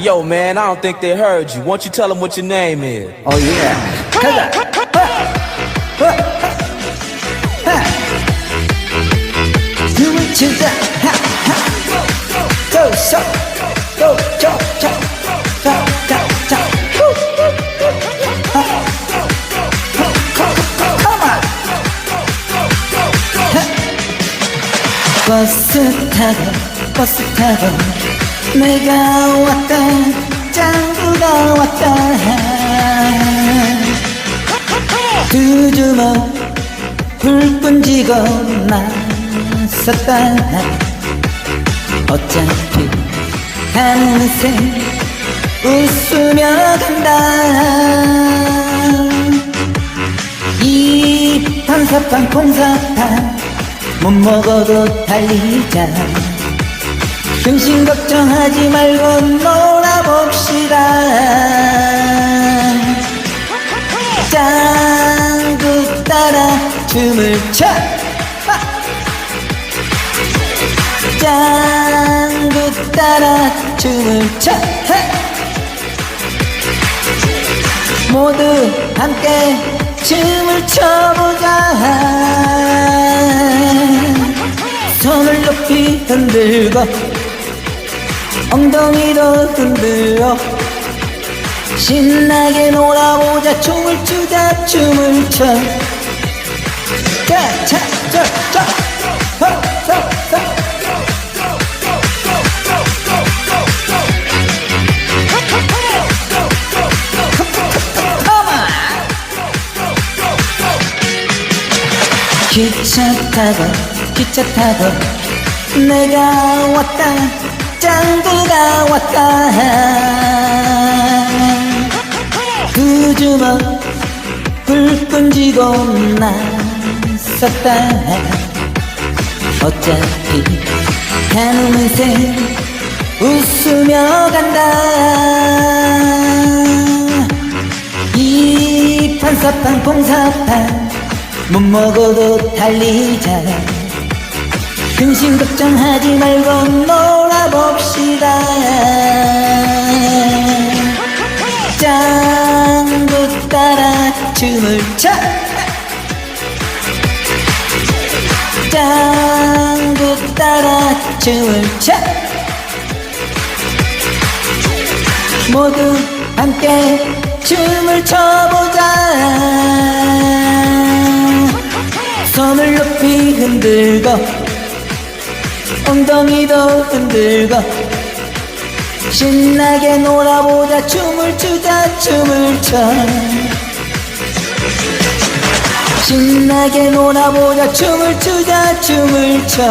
Yo, man, I don't think they heard you. Why don't you tell them what your name is? Oh yeah. 가자. 춤을 추자. 하, 하. Go, so. Go, go, go. 자, 자, 자. 후. 하. 후, come, come on. 하. 버스 타고 버스 타고 내가 왔다 짱구가 왔다. 두 주먹 불끈 쥐고 나섰다. 어차피 새 웃으며 간다. 이 판사판 콩사판 못 먹어도 달리자 근심 걱정하지 말고 놀아봅시다 짱구 따라 춤을 춰 하! 짱구 따라 춤을 춰 해! 모두 함께 춤을 춰보자 손을 높이 흔들고 엉덩이도 흔들어 신나게 놀아보자. 춤을 추자. 춤을 춰. 자, 자, 자, 자, 하, 자, 자. On. 기차 타고 기차 타고 내가 왔다 왔다. 두 주먹 불끈 쥐고 나섰다. 어차피 가는 새 웃으며 간다. 이 판사판 콩사판 못 먹어도 달리자. 근심 걱정하지 말고 놀아봅시다 춤을 춰. 짱구 따라 춤을 춰. 모두 함께 춤을 춰보자. 손을 높이 흔들고 엉덩이도 흔들고 신나게 놀아보자. 춤을 추자 춤을 춰 신나게 놀아보자. 춤을 추자 춤을 춰